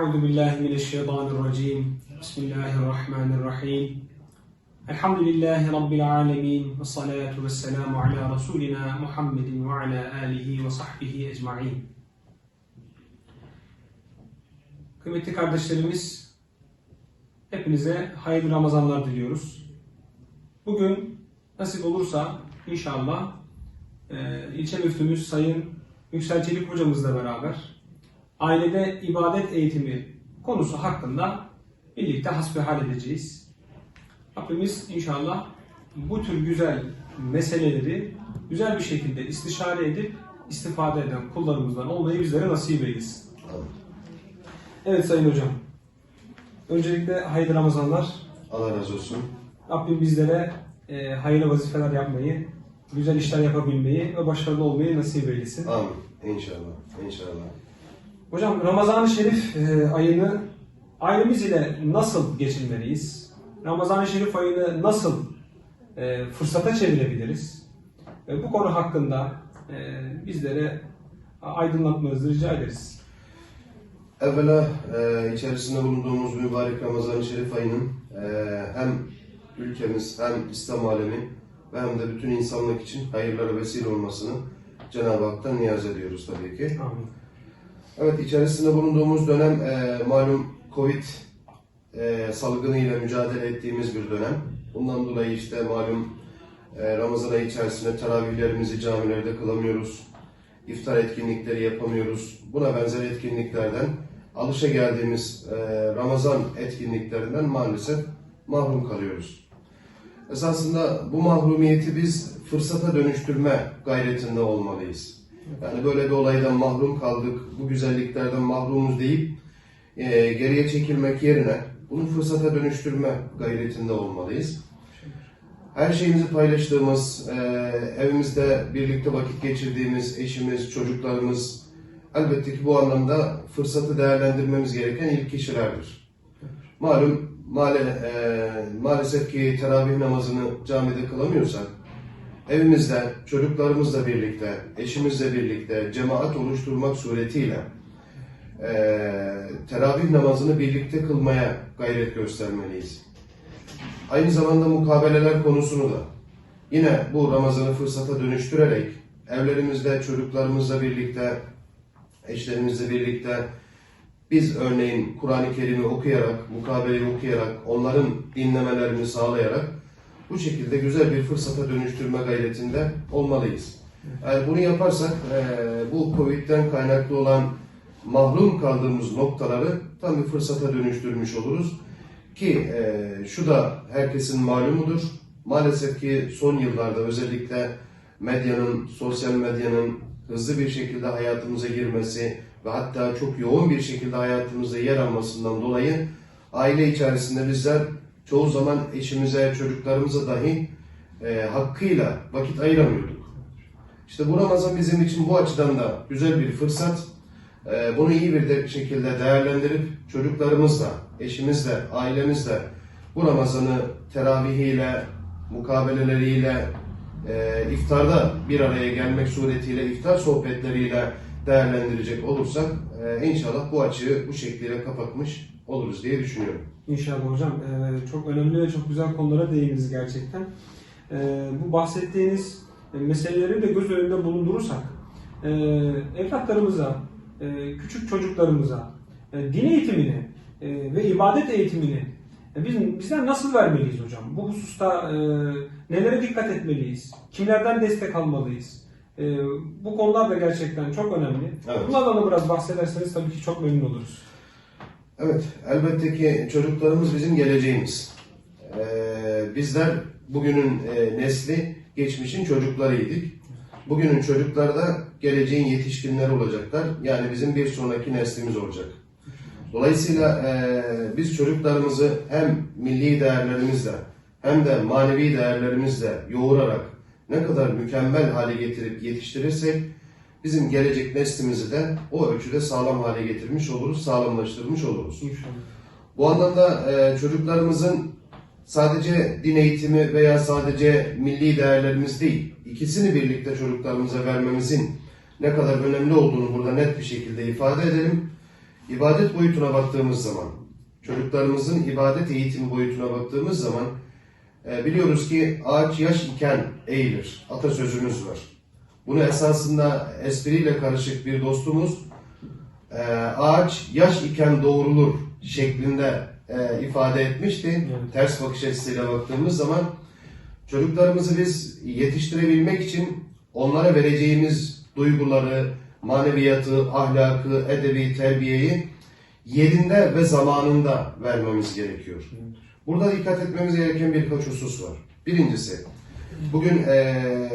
Euzu billahi mineşşeytanirracim. Bismillahirrahmanirrahim. Elhamdülillahi rabbil alamin ve salatu vesselamu ala resulina Muhammedin ve ala alihi ve sahbihi ecmaîn. Kıymetli kardeşlerimiz, hepinize hayırlı Ramazanlar diliyoruz. Bugün nasip olursa inşallah e, ilçe müftümüz Sayın Yüksel Çelik hocamızla beraber ailede ibadet eğitimi konusu hakkında birlikte hasbihal edeceğiz. Rabbimiz inşallah bu tür güzel meseleleri güzel bir şekilde istişare edip istifade eden kullarımızdan olmayı bizlere nasip eylesin. Evet Sayın Hocam. Öncelikle hayırlı Ramazanlar. Allah razı olsun. Rabbim bizlere e, hayırlı vazifeler yapmayı, güzel işler yapabilmeyi ve başarılı olmayı nasip eylesin. Amin. İnşallah. İnşallah. Hocam Ramazan-ı Şerif e, ayını ailemiz ile nasıl geçirmeliyiz? Ramazan-ı Şerif ayını nasıl e, fırsata çevirebiliriz? E, bu konu hakkında e, bizlere aydınlatmanızı rica ederiz. Evvela e, içerisinde bulunduğumuz mübarek Ramazan-ı Şerif ayının e, hem ülkemiz hem İslam alemi ve hem de bütün insanlık için hayırlara vesile olmasını Cenab-ı Hak'tan niyaz ediyoruz tabii ki. Amin. Evet içerisinde bulunduğumuz dönem e, malum Covid e, salgını ile mücadele ettiğimiz bir dönem. Bundan dolayı işte malum e, Ramazan ayı içerisinde teravihlerimizi camilerde kılamıyoruz. İftar etkinlikleri yapamıyoruz. Buna benzer etkinliklerden alışa geldiğimiz e, Ramazan etkinliklerinden maalesef mahrum kalıyoruz. Esasında bu mahrumiyeti biz fırsata dönüştürme gayretinde olmalıyız. Yani böyle bir olaydan mahrum kaldık, bu güzelliklerden mahrumuz deyip e, geriye çekilmek yerine bunu fırsata dönüştürme gayretinde olmalıyız. Her şeyimizi paylaştığımız, e, evimizde birlikte vakit geçirdiğimiz eşimiz, çocuklarımız elbette ki bu anlamda fırsatı değerlendirmemiz gereken ilk kişilerdir. Malum male, e, maalesef ki teravih namazını camide kılamıyorsak, evimizde çocuklarımızla birlikte, eşimizle birlikte cemaat oluşturmak suretiyle e, teravih namazını birlikte kılmaya gayret göstermeliyiz. Aynı zamanda mukabeleler konusunu da yine bu Ramazan'ı fırsata dönüştürerek evlerimizde çocuklarımızla birlikte, eşlerimizle birlikte biz örneğin Kur'an-ı Kerim'i okuyarak, mukabeleyi okuyarak, onların dinlemelerini sağlayarak bu şekilde güzel bir fırsata dönüştürme gayretinde olmalıyız. Eğer bunu yaparsak e, bu Covid'den kaynaklı olan mahrum kaldığımız noktaları tam bir fırsata dönüştürmüş oluruz. Ki e, şu da herkesin malumudur. Maalesef ki son yıllarda özellikle medyanın, sosyal medyanın hızlı bir şekilde hayatımıza girmesi ve hatta çok yoğun bir şekilde hayatımızda yer almasından dolayı aile içerisinde bizler çoğu zaman eşimize, çocuklarımıza dahi e, hakkıyla vakit ayıramıyorduk. İşte bu Ramazan bizim için bu açıdan da güzel bir fırsat. E, bunu iyi bir de şekilde değerlendirip çocuklarımızla, eşimizle, ailemizle bu Ramazan'ı teravihiyle, mukabeleleriyle, e, iftarda bir araya gelmek suretiyle, iftar sohbetleriyle değerlendirecek olursak e, inşallah bu açığı bu şekliyle kapatmış oluruz diye düşünüyorum. İnşallah hocam. Ee, çok önemli ve çok güzel konulara değindiniz gerçekten. Ee, bu bahsettiğiniz e, meseleleri de göz önünde bulundurursak, e, evlatlarımıza, e, küçük çocuklarımıza e, din eğitimini e, ve ibadet eğitimini e, biz, bizler nasıl vermeliyiz hocam? Bu hususta e, nelere dikkat etmeliyiz? Kimlerden destek almalıyız? E, bu konular da gerçekten çok önemli. Evet. Bunlardan da biraz bahsederseniz tabii ki çok memnun oluruz. Evet, elbette ki çocuklarımız bizim geleceğimiz. Ee, bizler bugünün e, nesli geçmişin çocuklarıydık. Bugünün çocukları da geleceğin yetişkinleri olacaklar. Yani bizim bir sonraki neslimiz olacak. Dolayısıyla e, biz çocuklarımızı hem milli değerlerimizle hem de manevi değerlerimizle yoğurarak ne kadar mükemmel hale getirip yetiştirirsek bizim gelecek neslimizi de o ölçüde sağlam hale getirmiş oluruz, sağlamlaştırmış oluruz. İnşallah. Bu anlamda e, çocuklarımızın sadece din eğitimi veya sadece milli değerlerimiz değil, ikisini birlikte çocuklarımıza vermemizin ne kadar önemli olduğunu burada net bir şekilde ifade edelim. ibadet boyutuna baktığımız zaman, çocuklarımızın ibadet eğitimi boyutuna baktığımız zaman e, biliyoruz ki ağaç yaş iken eğilir. Atasözümüz var. Bunu esasında espriyle karışık bir dostumuz e, ağaç yaş iken doğrulur şeklinde e, ifade etmişti. Evet. Ters bakış açısıyla baktığımız zaman çocuklarımızı biz yetiştirebilmek için onlara vereceğimiz duyguları, maneviyatı, ahlakı, edebi, terbiyeyi yerinde ve zamanında vermemiz gerekiyor. Burada dikkat etmemiz gereken birkaç husus var. Birincisi, bugün eee,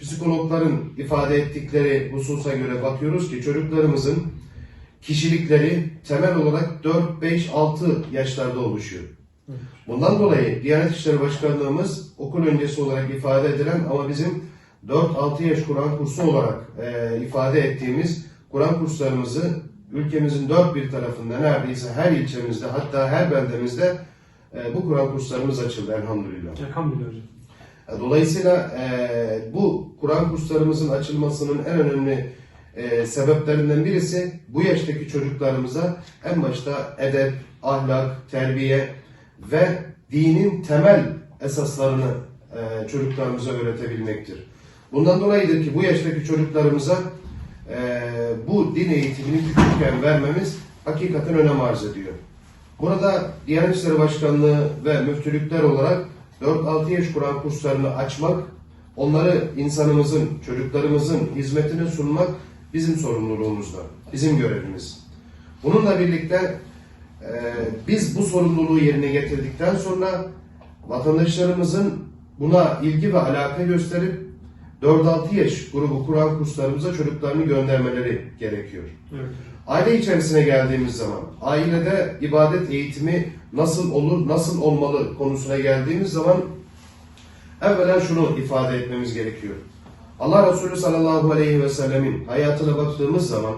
psikologların ifade ettikleri hususa göre bakıyoruz ki çocuklarımızın kişilikleri temel olarak 4, 5, 6 yaşlarda oluşuyor. Bundan dolayı Diyanet İşleri Başkanlığımız okul öncesi olarak ifade edilen ama bizim 4-6 yaş Kur'an kursu olarak eee, ifade ettiğimiz Kur'an kurslarımızı ülkemizin dört bir tarafında neredeyse her ilçemizde hatta her beldemizde eee, bu Kur'an kurslarımız açıldı elhamdülillah. Elhamdülillah hocam. Dolayısıyla eee, bu Kur'an kurslarımızın açılmasının en önemli eee, sebeplerinden birisi bu yaştaki çocuklarımıza en başta edep, ahlak, terbiye ve dinin temel esaslarını eee, çocuklarımıza öğretebilmektir. Bundan dolayıdır ki bu yaştaki çocuklarımıza eee, bu din eğitimini küçükken vermemiz hakikaten önem arz ediyor. Burada Diyanet İşleri Başkanlığı ve müftülükler olarak 4-6 yaş Kur'an kurslarını açmak, onları insanımızın, çocuklarımızın hizmetine sunmak bizim sorumluluğumuzda, bizim görevimiz. Bununla birlikte e, biz bu sorumluluğu yerine getirdikten sonra vatandaşlarımızın buna ilgi ve alaka gösterip 4-6 yaş grubu Kur'an kurslarımıza çocuklarını göndermeleri gerekiyor. Evet. Aile içerisine geldiğimiz zaman, ailede ibadet eğitimi nasıl olur, nasıl olmalı konusuna geldiğimiz zaman evvela şunu ifade etmemiz gerekiyor. Allah Resulü sallallahu aleyhi ve sellemin hayatına baktığımız zaman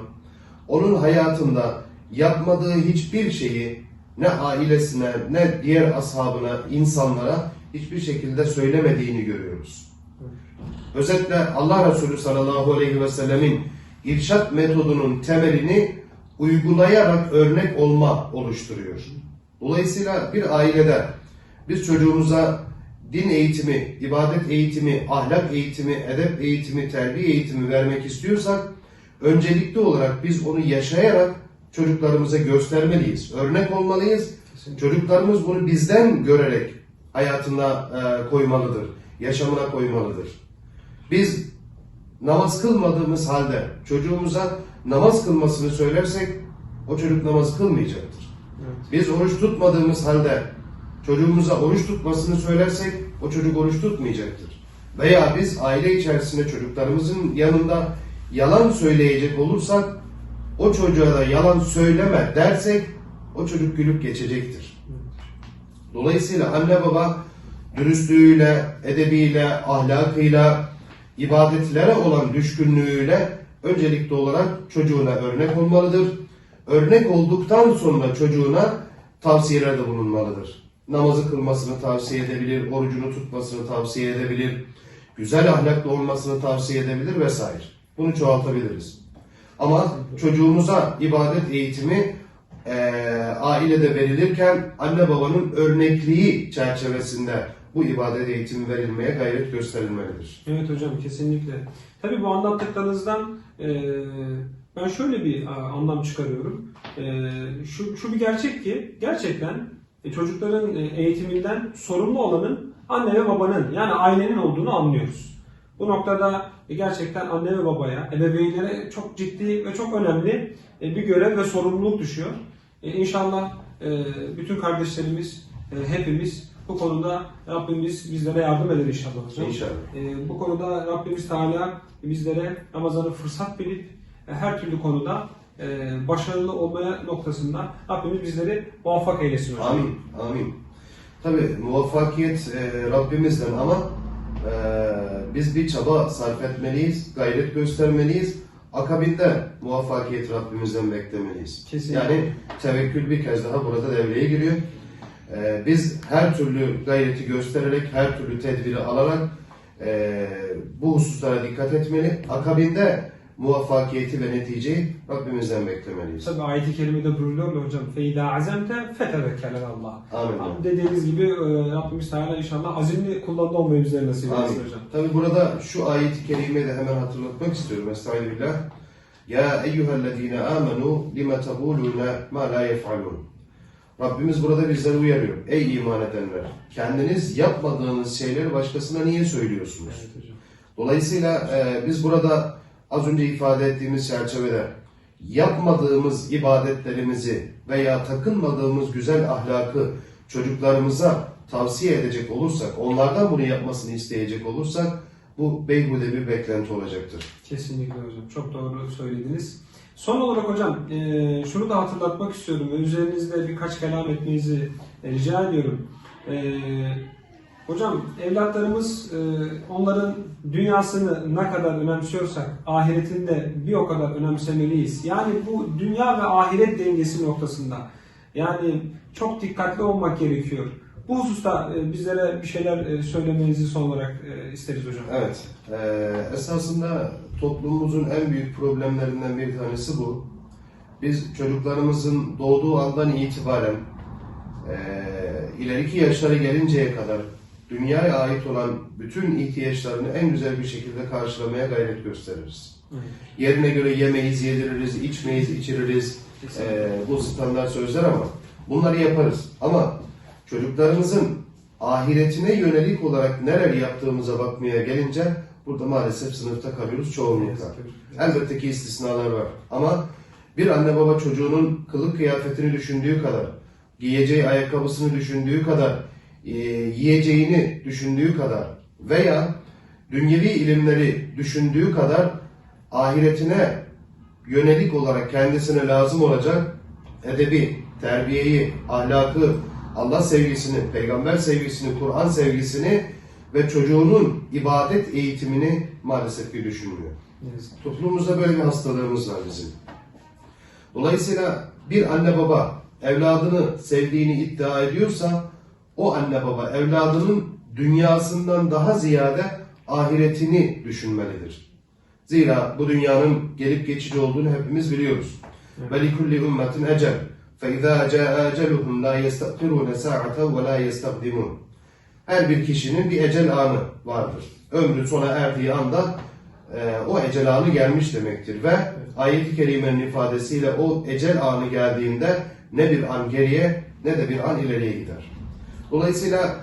onun hayatında yapmadığı hiçbir şeyi ne ailesine ne diğer ashabına, insanlara hiçbir şekilde söylemediğini görüyoruz. Özetle Allah Resulü sallallahu aleyhi ve sellemin irşat metodunun temelini uygulayarak örnek olma oluşturuyor. Dolayısıyla bir ailede biz çocuğumuza din eğitimi, ibadet eğitimi, ahlak eğitimi, edep eğitimi, terbiye eğitimi vermek istiyorsak öncelikli olarak biz onu yaşayarak çocuklarımıza göstermeliyiz. Örnek olmalıyız. Kesinlikle. Çocuklarımız bunu bizden görerek hayatına e, koymalıdır, yaşamına koymalıdır. Biz namaz kılmadığımız halde çocuğumuza namaz kılmasını söylersek o çocuk namaz kılmayacaktır. Evet. Biz oruç tutmadığımız halde çocuğumuza oruç tutmasını söylersek o çocuk oruç tutmayacaktır. Veya biz aile içerisinde çocuklarımızın yanında yalan söyleyecek olursak o çocuğa da yalan söyleme dersek o çocuk gülüp geçecektir. Dolayısıyla anne baba dürüstlüğüyle, edebiyle, ahlakıyla, ibadetlere olan düşkünlüğüyle öncelikli olarak çocuğuna örnek olmalıdır. Örnek olduktan sonra çocuğuna tavsiyelerde bulunmalıdır. Namazı kılmasını tavsiye edebilir, orucunu tutmasını tavsiye edebilir, güzel ahlaklı olmasını tavsiye edebilir vesaire. Bunu çoğaltabiliriz. Ama çocuğumuza ibadet eğitimi eee ailede verilirken anne babanın örnekliği çerçevesinde bu ibadet eğitimi verilmeye gayret gösterilmelidir. Evet hocam kesinlikle. Tabii bu anlattıklarınızdan e, ben şöyle bir anlam çıkarıyorum. E, şu, şu bir gerçek ki gerçekten e, çocukların e, eğitiminden sorumlu olanın anne ve babanın yani ailenin olduğunu anlıyoruz. Bu noktada e, gerçekten anne ve babaya, ebeveynlere çok ciddi ve çok önemli e, bir görev ve sorumluluk düşüyor. İnşallah bütün kardeşlerimiz, hepimiz bu konuda Rabbimiz bizlere yardım eder inşallah hocam. İnşallah. Ee, bu konuda Rabbimiz Teala bizlere Ramazan'ı fırsat bilip e, her türlü konuda e, başarılı olmaya noktasında Rabbimiz bizleri muvaffak eylesin hocam. Amin. Amin. Tabi muvaffakiyet e, Rabbimizden ama e, biz bir çaba sarf etmeliyiz, gayret göstermeliyiz. Akabinde muvaffakiyet Rabbimizden beklemeliyiz. Kesinlikle. Yani tevekkül bir kez daha burada devreye giriyor. E, biz her türlü gayreti göstererek, her türlü tedbiri alarak e, bu hususlara dikkat etmeli. Akabinde muvaffakiyeti ve neticeyi Rabbimizden beklemeliyiz. Tabi ayet-i kerimede buyuruyor ya hocam فَاِذَا عَزَمْتَ فَتَوَكَّلَ Allah. Amin. Dediğiniz gibi e, Rabbimiz Teala inşallah azimli kullarında olmayı bizlere nasip Amin. etsin hocam. Tabi burada şu ayeti kerimeyi de hemen hatırlatmak istiyorum. Estağfirullah. Ya eyyühellezine amenu lime tegulune ma la yef'alun. Rabbimiz burada bizleri uyarıyor. Ey iman edenler! Kendiniz yapmadığınız şeyleri başkasına niye söylüyorsunuz? Dolayısıyla e, biz burada az önce ifade ettiğimiz çerçevede yapmadığımız ibadetlerimizi veya takınmadığımız güzel ahlakı çocuklarımıza tavsiye edecek olursak, onlardan bunu yapmasını isteyecek olursak bu beyhude bir beklenti olacaktır. Kesinlikle hocam. Çok doğru söylediniz. Son olarak hocam e, şunu da hatırlatmak istiyorum ve üzerinizde birkaç kelam etmenizi e, rica ediyorum. E, hocam evlatlarımız onların dünyasını ne kadar önemsiyorsak ahiretini de bir o kadar önemsemeliyiz. Yani bu dünya ve ahiret dengesi noktasında yani çok dikkatli olmak gerekiyor. Bu hususta e, bizlere bir şeyler e, söylemenizi son olarak e, isteriz hocam. Evet, esasında toplumumuzun en büyük problemlerinden bir tanesi bu. Biz çocuklarımızın doğduğu andan itibaren ileriki yaşları gelinceye kadar dünyaya ait olan bütün ihtiyaçlarını en güzel bir şekilde karşılamaya gayret gösteririz. Evet. Yerine göre yemeyiz, yediririz, içmeyiz, içiririz. E, bu standart sözler ama bunları yaparız. Ama çocuklarımızın ahiretine yönelik olarak neler yaptığımıza bakmaya gelince burada maalesef sınıfta kalıyoruz çoğunlukla. Elbette ki istisnalar var. Ama bir anne baba çocuğunun kılık kıyafetini düşündüğü kadar, giyeceği ayakkabısını düşündüğü kadar, e, yiyeceğini düşündüğü kadar veya dünyevi ilimleri düşündüğü kadar ahiretine yönelik olarak kendisine lazım olacak edebi, terbiyeyi, ahlakı, Allah sevgisini, peygamber sevgisini, Kur'an sevgisini ve çocuğunun ibadet eğitimini maalesef ki düşünmüyor. Evet. Toplumumuzda böyle bir hastalığımız var bizim. Dolayısıyla bir anne baba evladını sevdiğini iddia ediyorsa o anne baba evladının dünyasından daha ziyade ahiretini düşünmelidir. Zira bu dünyanın gelip geçici olduğunu hepimiz biliyoruz. Ve likulli ümmetin ecel. فَاِذَا جَاءَ اَجَلُهُمْ لَا يَسْتَقْفِرُونَ سَاعَةً وَلَا يَسْتَقْدِمُونَ Her bir kişinin bir ecel anı vardır. Ömrü sona erdiği anda e, o ecel anı gelmiş demektir. Ve ayet-i kerimenin ifadesiyle o ecel anı geldiğinde ne bir an geriye ne de bir an ileriye gider. Dolayısıyla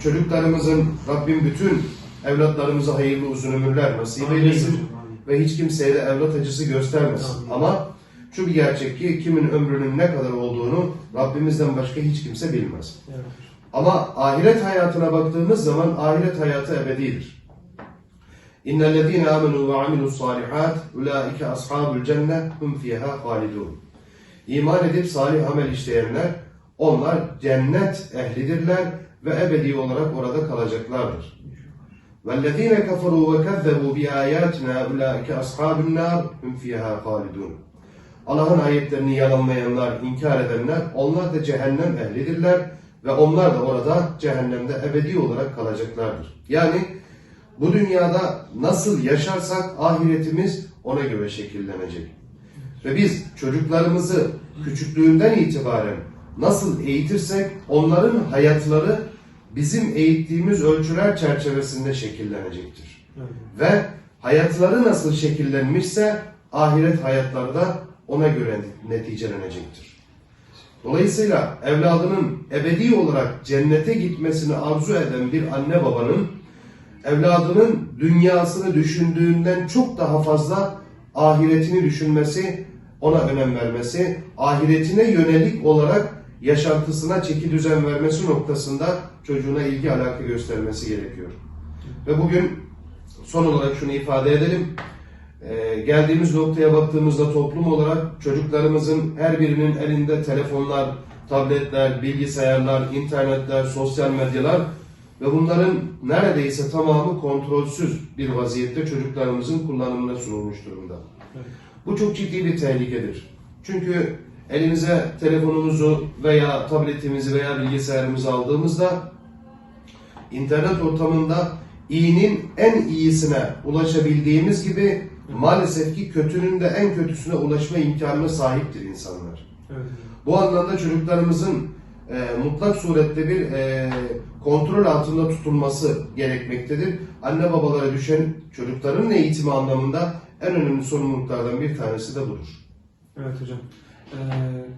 çocuklarımızın Rabbim bütün evlatlarımıza hayırlı uzun ömürler nasip Amin. eylesin Amin. ve hiç kimseye de evlat acısı göstermesin. Amin. Ama şu bir gerçek ki kimin ömrünün ne kadar olduğunu Rabbimizden başka hiç kimse bilmez. Evet. Ama ahiret hayatına baktığımız zaman ahiret hayatı ebedidir. İnnellezîne âmenû ve amilussâlihât ulâike ashabul cennet hum fîhâ halidûn. İman edip salih amel işleyenler onlar cennet ehlidirler ve ebedi olarak orada kalacaklardır. وَالَّذ۪ينَ كَفَرُوا وَكَذَّبُوا بِآيَاتِنَا اُولَٰئِكَ أَصْحَابُ النَّارِ هُمْ فِيهَا خَالِدُونَ Allah'ın ayetlerini yalanlayanlar, inkar edenler, onlar da cehennem ehlidirler ve onlar da orada cehennemde ebedi olarak kalacaklardır. Yani bu dünyada nasıl yaşarsak ahiretimiz ona göre şekillenecek. Ve biz çocuklarımızı küçüklüğünden itibaren nasıl eğitirsek onların hayatları bizim eğittiğimiz ölçüler çerçevesinde şekillenecektir. Evet. Ve hayatları nasıl şekillenmişse ahiret hayatları da ona göre neticelenecektir. Dolayısıyla evladının ebedi olarak cennete gitmesini arzu eden bir anne babanın evladının dünyasını düşündüğünden çok daha fazla ahiretini düşünmesi, ona önem vermesi, ahiretine yönelik olarak yaşantısına çeki düzen vermesi noktasında çocuğuna ilgi alaka göstermesi gerekiyor. Ve bugün son olarak şunu ifade edelim. Ee, geldiğimiz noktaya baktığımızda toplum olarak çocuklarımızın her birinin elinde telefonlar, tabletler, bilgisayarlar, internetler, sosyal medyalar ve bunların neredeyse tamamı kontrolsüz bir vaziyette çocuklarımızın kullanımına sunulmuş durumda. Evet. Bu çok ciddi bir tehlikedir. Çünkü elimize telefonumuzu veya tabletimizi veya bilgisayarımızı aldığımızda internet ortamında iyinin en iyisine ulaşabildiğimiz gibi Maalesef ki kötünün de en kötüsüne ulaşma imkanına sahiptir insanlar. Evet. Bu anlamda çocuklarımızın e, mutlak surette bir e, kontrol altında tutulması gerekmektedir. Anne babalara düşen çocukların eğitimi anlamında en önemli sorumluluklardan bir tanesi de budur. Evet hocam. Ee,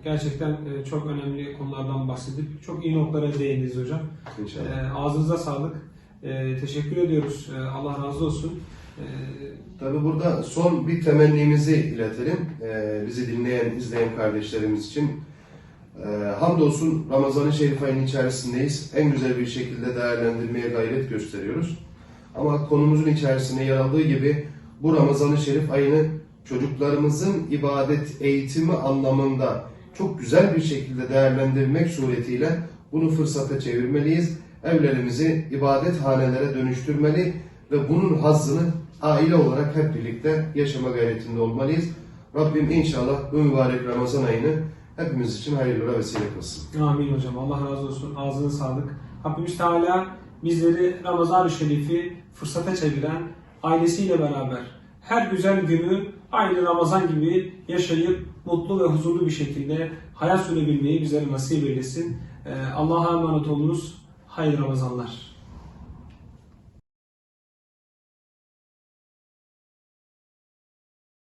gerçekten e, çok önemli konulardan bahsedip çok iyi noktalara değindiniz hocam. İnşallah. Ee, ağzınıza sağlık. Ee, teşekkür ediyoruz. Ee, Allah razı olsun. Ee, Tabi burada son bir temennimizi iletelim. Ee, bizi dinleyen, izleyen kardeşlerimiz için. Ee, hamdolsun Ramazan-ı Şerif ayının içerisindeyiz. En güzel bir şekilde değerlendirmeye gayret gösteriyoruz. Ama konumuzun içerisinde yer aldığı gibi bu Ramazan-ı Şerif ayını çocuklarımızın ibadet eğitimi anlamında çok güzel bir şekilde değerlendirmek suretiyle bunu fırsata çevirmeliyiz. Evlerimizi ibadet hanelere dönüştürmeli ve bunun hazzını aile olarak hep birlikte yaşama gayretinde olmalıyız. Rabbim inşallah bu mübarek Ramazan ayını hepimiz için hayırlara vesile kılsın. Amin hocam. Allah razı olsun. Ağzına sağlık. Rabbimiz Teala bizleri Ramazan-ı Şerif'i fırsata çeviren ailesiyle beraber her güzel günü aynı Ramazan gibi yaşayıp mutlu ve huzurlu bir şekilde hayat sürebilmeyi bizlere nasip eylesin. Ee, Allah'a emanet olunuz. Hayırlı Ramazanlar.